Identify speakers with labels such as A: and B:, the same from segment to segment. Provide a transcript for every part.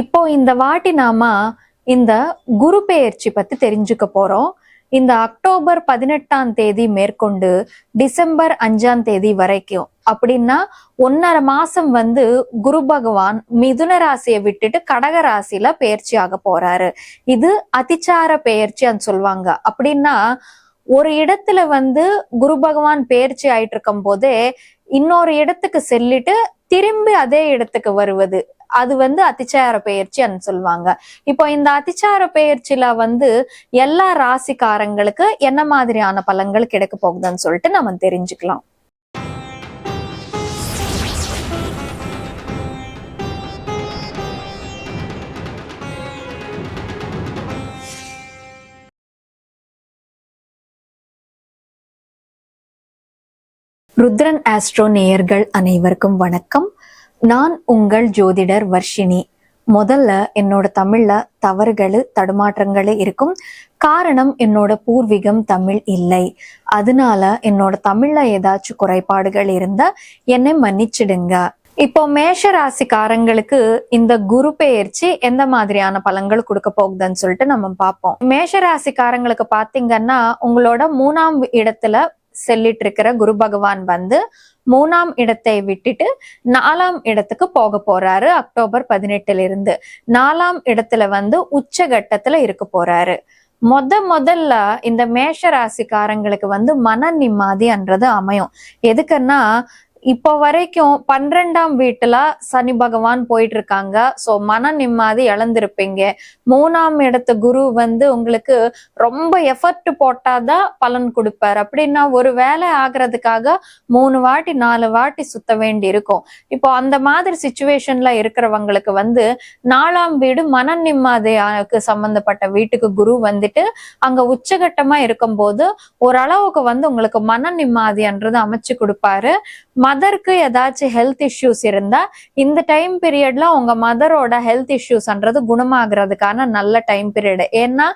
A: இப்போ இந்த வாட்டி நாம இந்த குரு பெயர்ச்சி பத்தி தெரிஞ்சுக்க போறோம். இந்த அக்டோபர் பதினெட்டாம் தேதி மேற்கொண்டு டிசம்பர் அஞ்சாம் தேதி வரைக்கும் அப்படின்னா ஒன்னரை மாசம் வந்து குரு பகவான் மிதுன ராசியை விட்டுட்டு கடக ராசியில பெயர்ச்சி ஆக போறாரு. இது அதிச்சார பெயர்ச்சின்னு சொல்லுவாங்க. அப்படின்னா ஒரு இடத்துல வந்து குரு பகவான் பெயர்ச்சி ஆயிட்டு இருக்கும் போதே இன்னொரு இடத்துக்கு செல்லிட்டு திரும்பி அதே இடத்துக்கு வருவது. அது வந்து அத்திச்சார பெயர்ச்சின்னு சொல்லுவாங்க இப்போ இந்த அதிச்சார பெயர்ச்சியில வந்து எல்லா ராசிக்காரங்களுக்கு என்ன மாதிரியான பலன்கள் கிடைக்க போகுதுன்னு சொல்லிட்டு நம்ம தெரிஞ்சுக்கலாம். ருத்ரன் ஆஸ்ட்ரோ நேயர்கள் அனைவருக்கும் வணக்கம். நான் உங்கள் ஜோதிடர் வர்ஷினி. முதல்ல என்னோட தமிழ்ல தவறுகள் தடுமாற்றங்கள் இருக்கும். காரணம் என்னோட பூர்வீகம் தமிழ் இல்லை. அதனால என்னோட தமிழ்ல ஏதாச்சும் குறைபாடுகள் இருந்தா என்னை மன்னிச்சிடுங்க. இப்போ மேஷ ராசிக்காரங்களுக்கு இந்த குரு பெயர்ச்சி எந்த மாதிரியான பலன்கள் கொடுக்க போகுதுன்னு சொல்லிட்டு நம்ம பார்ப்போம். மேஷ ராசிக்காரங்களுக்கு பாத்தீங்கன்னா உங்களோட மூணாம் இடத்துல செல்லிட்டு இருக்கிற குரு பகவான் வந்து மூணாம் இடத்தை விட்டுட்டு நாலாம் இடத்துக்கு போக போறாரு அக்டோபர் பதினெட்டுல இருந்து நாலாம் இடத்துல வந்து உச்ச கட்டத்துல இருக்க போறாரு. முத முதல்ல இந்த மேஷ ராசிக்காரங்களுக்கு வந்து மன நிம்மதின்றது அமையும். எதுக்குன்னா இப்போ வரைக்கும் பன்னிரெண்டாம் வீட்டுல சனி பகவான் போயிட்டு இருக்காங்க சோ மன நிம்மதி இழந்திருப்பீங்க. மூணாம் இடத்து குரு வந்து உங்களுக்கு ரொம்ப எஃபர்ட் போட்டாதான் பலன் கொடுப்பாரு. அப்படின்னா ஒரு வேலை ஆகுறதுக்காக மூணு வாட்டி நாலு வாட்டி சுத்த வேண்டி இருக்கும் இப்போ அந்த மாதிரி சுச்சுவேஷன்ல இருக்கிறவங்களுக்கு வந்து நாலாம் வீடு மன நிம்மதிக்கு சம்பந்தப்பட்ட வீட்டுக்கு குரு வந்துட்டு அங்க உச்சகட்டமா இருக்கும்போது ஓரளவுக்கு வந்து உங்களுக்கு மன நிம்மதின்றது அமைச்சு கொடுப்பாரு. மதருக்கு ஏதாச்சும் ஹெல்த் இஷ்யூஸ் இருந்தா இந்த டைம் பீரியட்ல உங்க மதரோட ஹெல்த் இஷ்யூஸ்ன்றது குணமாகறதுக்கான நல்ல டைம் பீரியட் ஏன்னா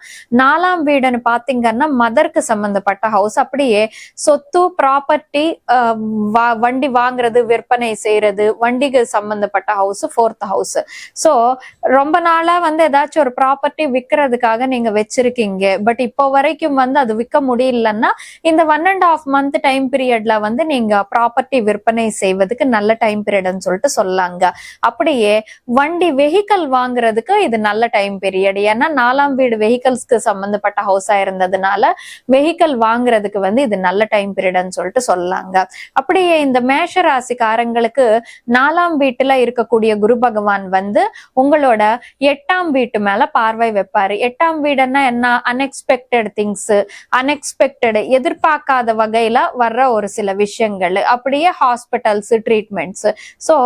A: நாலாம் வீடுன்னு பாத்தீங்கன்னா மதருக்கு சம்பந்தப்பட்ட ஹவுஸ் அப்படியே சொத்து ப்ராப்பர்ட்டி வண்டி வாங்குறது விற்பனை செய்யறது வண்டிக்கு சம்பந்தப்பட்ட ஹவுஸ் ஃபோர்த் ஹவுஸ் ஸோ ரொம்ப நாளா வந்து ஏதாச்சும் ஒரு ப்ராப்பர்ட்டி விற்கிறதுக்காக நீங்க வச்சிருக்கீங்க. பட் இப்போ வரைக்கும் வந்து அது விற்க முடியலன்னா இந்த one and half month time பீரியட்ல வந்து நீங்க ப்ராப்பர்ட்டி விற்பனை விற்பனை செய்வதுக்கு நல்ல டைம் பீரியட்னு சொல்லிட்டு சொல்லாங்க. அப்படியே வண்டி வெஹிக்கல் வாங்குறதுக்கு இது நல்ல டைம் பீரியட் ஏன்னா நாலாம் வீடு வெஹிக்கல்ஸ்க்கு சம்பந்தப்பட்ட ஹவுஸா இருந்ததுனால வெஹிக்கல் வாங்குறதுக்கு வந்து இது நல்ல டைம் பீரியட்னு சொல்லிட்டு சொல்லாங்க. அப்படியே இந்த மேஷ ராசிக்காரங்களுக்கு நாலாம் வீட்டுல இருக்கக்கூடிய குரு பகவான் வந்து உங்களோட எட்டாம் வீட்டு மேல பார்வை வைப்பாரு. எட்டாம் வீடுன்னா என்ன? அன்எக்ஸ்பெக்டட் திங்ஸ் அன்எக்ஸ்பெக்டட் எதிர்பார்க்காத வகையில வர்ற ஒரு சில விஷயங்கள். அப்படியே ஹாஸ்பிட்டல்ஸ் ட்ரீட்மெண்ட்ஸ் ஸோ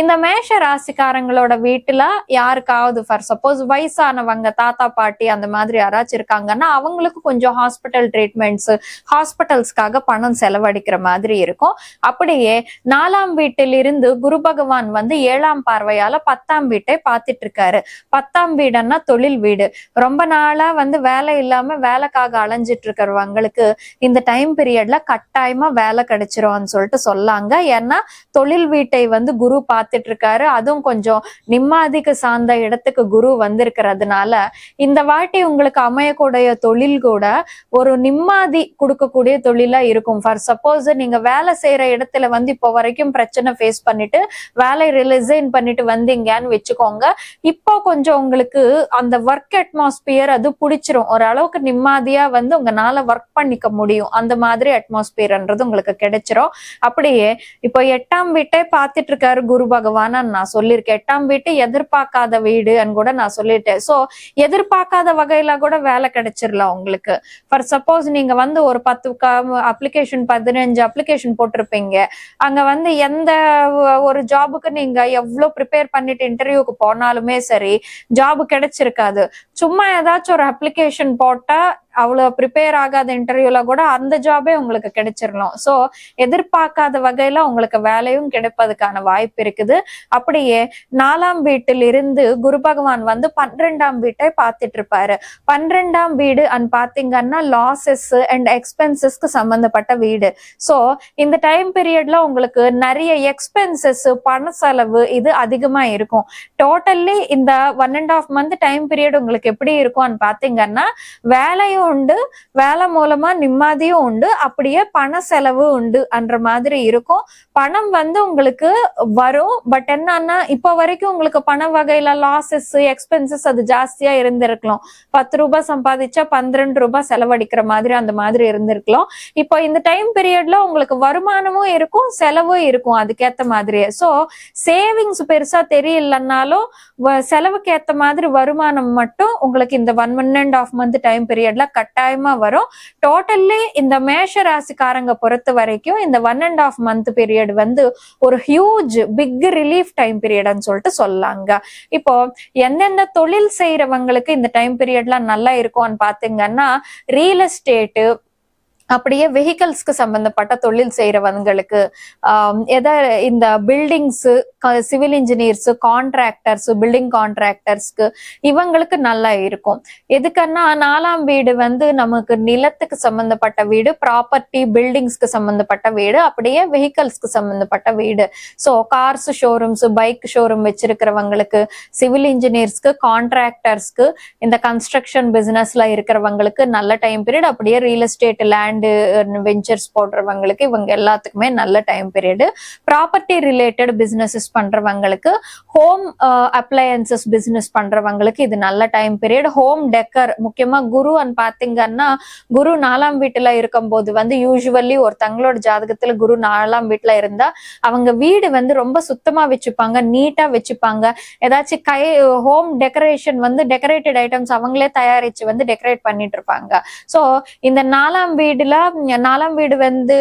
A: இந்த மேஷ ராசிக்காரங்களோட வீட்டுல யாருக்காவது ஃபார் சப்போஸ் வயசானவங்க தாத்தா பாட்டி அந்த மாதிரி யாராச்சும் இருக்காங்கன்னா அவங்களுக்கு கொஞ்சம் ஹாஸ்பிட்டல் ட்ரீட்மெண்ட்ஸ் ஹாஸ்பிட்டல்ஸ்க்காக பணம் செலவழிக்கிற மாதிரி இருக்கும். அப்படியே நாலாம் வீட்டிலிருந்து குரு பகவான் வந்து ஏழாம் பார்வையால பத்தாம் வீட்டை பார்த்துட்டு இருக்காரு. பத்தாம் வீடுன்னா தொழில் வீடு. ரொம்ப நாளா வந்து வேலை இல்லாம வேலைக்காக அலைஞ்சிட்டு இருக்கிறவங்களுக்கு இந்த டைம் பீரியட்ல கட்டாயமா வேலை கிடைச்சிரும்னு சொல்லிட்டு சொல்லாங்க. ஏன்னா தொழில் வீட்டை வந்து குரு பார்த்துட்டு இருக்காரு அதுவும் கொஞ்சம் நிம்மதிக்கு சார்ந்த இடத்துக்கு குரு வந்திருக்கிறதுனால இந்த வாட்டி உங்களுக்கு அமையக்கூடிய தொழில் கூட ஒரு நிம்மதி கொடுக்கக்கூடிய தொழிலா இருக்கும். ஃபார் சப்போஸ் நீங்க வேலை செய்யற இடத்துல வந்து இப்போ வரைக்கும் பிரச்சனை ஃபேஸ் பண்ணிட்டு வேலை ரிலிசைன் பண்ணிட்டு வந்தீங்கன்னு வச்சுக்கோங்க. இப்போ கொஞ்சம் உங்களுக்கு அந்த ஒர்க் அட்மாஸ்பியர் அது பிடிச்சிரும். ஓரளவுக்கு நிம்மதியா வந்து உங்களால ஒர்க் பண்ணிக்க முடியும். அந்த மாதிரி அட்மாஸ்பியர்ன்றது உங்களுக்கு கிடைச்சிரும். அப்படியே இப்போ எட்டாம் வீட்டை பார்த்துட்டு இருக்காரு குரு பகவான் நான் சொல்லியிருக்கேன். எட்டாம் வீட்டு எதிர்பார்க்காத வீடுன்னு கூட நான் சொல்லிட்டேன். சோ எதிர்பார்க்காத வகையில கூட வேலை கிடைச்சிடலாம் உங்களுக்கு. ஃபார் சப்போஸ் நீங்க வந்து ஒரு பத்து அப்ளிகேஷன் பதினஞ்சு அப்ளிகேஷன் போட்டிருப்பீங்க. அங்க வந்து எந்த ஒரு ஜாபுக்கு நீங்க எவ்வளவு ப்ரிப்பேர் பண்ணிட்டு இன்டர்வியூக்கு போனாலுமே சரி ஜாப் கிடைச்சிருக்காது. சும்மா ஏதாச்சும் ஒரு அப்ளிகேஷன் போட்டா அவ்வளவு ப்ரிப்பேர் ஆகாத இன்டர்வியூல கூட அந்த ஜாபே உங்களுக்கு கிடைச்சிடலாம் சோ எதிர்பார்க்காத வகையில உங்களுக்கு வேலையும் கிடைப்பதுக்கான வாய்ப்பு இருக்குது. அப்படியே நாலாம் வீட்டில் இருந்து குரு பகவான் வந்து பன்னிரெண்டாம் வீட்டை பார்த்துட்டு இருப்பாரு பன்னிரெண்டாம் வீடு அண்ட் பாத்தீங்கன்னா லாசஸ் அண்ட் எக்ஸ்பென்சஸ்க்கு சம்பந்தப்பட்ட வீடு. சோ இந்த டைம் பீரியட்ல உங்களுக்கு நிறைய எக்ஸ்பென்சஸ் பண செலவு இது அதிகமா இருக்கும். டோட்டல்லி இந்த one and half month time period உங்களுக்கு எப்படி இருக்கும்னு பாத்தீங்கன்னா வேலையும் உண்டு வேலை மூலமா நிம்மதியும் உண்டு அப்படியே பண செலவு உண்டு என்ற மாதிரி இருக்கும். பணம் வந்து உங்களுக்கு வரும். பட் என்னன்னா இப்போ வரைக்கும் உங்களுக்கு பண வகையில லாசஸ் எக்ஸ்பென்சஸ் அது ஜாஸ்தியா இருந்திருக்கலாம். பத்து ரூபாய் சம்பாதிச்சா பன்னிரெண்டு ரூபாய் செலவழிக்கிற மாதிரி அந்த மாதிரி இருந்திருக்கலாம். இப்போ இந்த டைம் பீரியட்ல உங்களுக்கு வருமானமும் இருக்கும் செலவும் இருக்கும் அதுக்கேத்த மாதிரியே. ஸோ சேவிங்ஸ் பெருசா தெரியலன்னாலும் வ- செலவுக்கு ஏத்த மாதிரி வருமானம் மட்டும் உங்களுக்கு இந்த one one and half month time பீரியட்ல கட்டாயமா வரும். டோட்டல்லி இந்த மேஷ ராசிக்காரங்க பொறுத்த வரைக்கும் இந்த one and half month period வந்து ஒரு ஹியூஜ் பிக் ரிலீஃப் டைம் பீரியட்னு சொல்லிட்டு சொல்லலாங்க இப்போ எந்தெந்த தொழில் செய்யறவங்களுக்கு இந்த டைம் பீரியட்லாம் நல்லா இருக்கும்னு பாத்தீங்கன்னா ரியல் எஸ்டேட்டு அப்படியே வெஹிக்கல்ஸ்க்கு சம்பந்தப்பட்ட தொழில் செய்யறவங்களுக்கு எதை இந்த buildings civil engineers contractors building கான்ட்ராக்டர்ஸ்க்கு இவங்களுக்கு நல்லா இருக்கும். எதுக்குன்னா நாலாம் வீடு வந்து நமக்கு நிலத்துக்கு சம்பந்தப்பட்ட வீடு ப்ராப்பர்ட்டி பில்டிங்ஸ்க்கு சம்பந்தப்பட்ட வீடு அப்படியே வெஹிக்கல்ஸ்க்கு சம்பந்தப்பட்ட வீடு. So cars showrooms bike showroom வச்சிருக்கிறவங்களுக்கு civil இன்ஜினியர்ஸ்க்கு கான்ட்ராக்டர்ஸ்க்கு இந்த கன்ஸ்ட்ரக்ஷன் பிசினஸ்ல இருக்கிறவங்களுக்கு நல்ல டைம் பீரியட் அப்படியே ரியல் எஸ்டேட் லேண்ட் வெஞ்சர்ஸ் போடுறவங்களுக்கு இவங்க எல்லாத்துக்குமே நல்ல time period property related businesses பண்றவங்களுக்கு ஹோம் அப்ளையன்சஸ் பிசினஸ் பண்றவங்களுக்கு இது நல்ல டைம் பீரியட் ஹோம் டெக்கர் முக்கியமா குரு அண்ட் பாத்தீங்கன்னா குரு நாலாம் வீட்டுல இருக்கும் போது வந்து யூஸ்வலி ஒரு தங்களோட ஜாதகத்துல குரு நாலாம் வீட்டுல இருந்தா அவங்க வீடு வந்து ரொம்ப சுத்தமா வச்சுப்பாங்க நீட்டா வச்சுப்பாங்க. ஏதாச்சும் கை ஹோம் டெக்கரேஷன் வந்து டெக்கரேட்டட் ஐட்டம்ஸ் அவங்களே தயாரிச்சு வந்து டெக்கரேட் பண்ணிட்டு இருப்பாங்க. சோ இந்த நாலாம் வீடுல ம், நாலாம் வீடு வந்து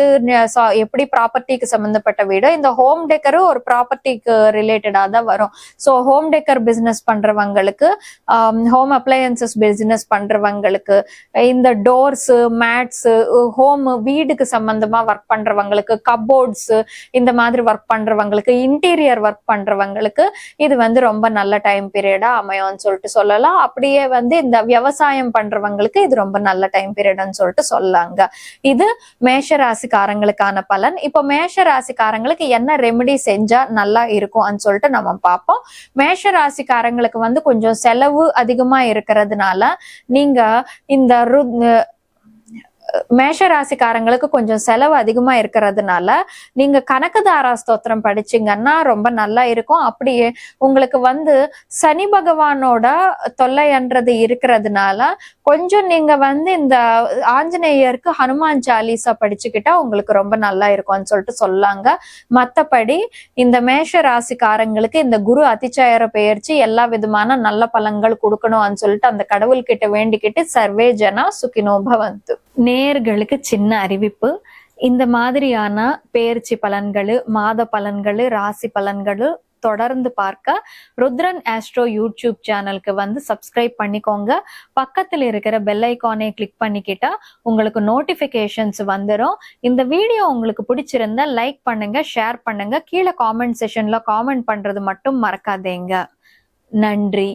A: சா- எப்படி ப்ராப்பர்ட்டிக்கு சம்பந்தப்பட்ட வீடு? இந்த ஹோம் டெக்கரும் ஒரு ப்ராப்பர்ட்டிக்கு ரிலேட்டடா தான் வரும். சோ ஹோம் டெக்கர் பிசினஸ் பண்றவங்களுக்கு ஹோம் அப்ளையன்சஸ் பிசினஸ் பண்றவங்களுக்கு இந்த டோர்ஸ் மேட்ஸ் ஹோம் வீடுக்கு சம்பந்தமா ஒர்க் பண்றவங்களுக்கு கப்போர்ட்ஸ் இந்த மாதிரி ஒர்க் பண்றவங்களுக்கு இன்டீரியர் ஒர்க் பண்றவங்களுக்கு இது வந்து ரொம்ப நல்ல டைம் பீரியடா அமையும்னு சொல்லிட்டு சொல்லலாம். அப்படியே வந்து இந்த விவசாயம் பண்றவங்களுக்கு இது ரொம்ப நல்ல டைம் பீரியட்னு சொல்லிட்டு சொல்லாங்க. இது மேஷ ராசிக்காரங்களுக்கான பலன். இப்போ மேஷ ராசிக்காரங்களுக்கு என்ன ரெமெடி செஞ்சா நல்லா இருக்கும்னு சொல்லிட்டு நம்ம பார்ப்போம். மேஷ ராசிக்காரங்களுக்கு வந்து கொஞ்சம் செலவு அதிகமா இருக்கிறதுனால நீங்க இந்த ரு- மேஷ ராசிக்காரங்களுக்கு கொஞ்சம் செலவு அதிகமா இருக்கிறதுனால நீங்க கனகதாரா ஸ்தோத்திரம் படிச்சீங்கன்னா ரொம்ப நல்லா இருக்கும். அப்படியே உங்களுக்கு வந்து சனி பகவானோட தொல்லைன்றது இருக்கிறதுனால கொஞ்சம் நீங்க வந்து இந்த ஆஞ்சநேயருக்கு ஹனுமான் சாலிசா படிச்சுக்கிட்டா உங்களுக்கு ரொம்ப நல்லா இருக்கும்னு சொல்லிட்டு சொல்லாங்க. மத்தபடி இந்த மேஷ ராசிக்காரங்களுக்கு இந்த குரு அதிச்சாயர பெயர்ச்சி எல்லா விதமான நல்ல பலன்கள் கொடுக்கணும்னு சொல்லிட்டு அந்த கடவுள்கிட்ட வேண்டிக்கிட்டு சர்வே ஜனா சுகினோபவந்து நேர்களுக்கு சின்ன அறிவிப்பு. இந்த மாதிரியான பேர்ச்சி பலன்கள் மாத பலன்கள் ராசி பலன்கள் தொடர்ந்து பார்க்க ருத்ரன் ஆஸ்ட்ரோ யூடியூப் சேனலுக்கு வந்து சப்ஸ்கிரைப் பண்ணிக்கோங்க. பக்கத்தில் இருக்கிற பெல் ஐக்கானே கிளிக் பண்ணிக்கிட்டா உங்களுக்கு நோட்டிஃபிகேஷன்ஸ் வந்துடும் இந்த வீடியோ உங்களுக்கு பிடிச்சிருந்தா லைக் பண்ணுங்க ஷேர் பண்ணுங்க. கீழே காமெண்ட் செஷன்ல காமெண்ட் பண்றது மட்டும் மறக்காதீங்க. நன்றி.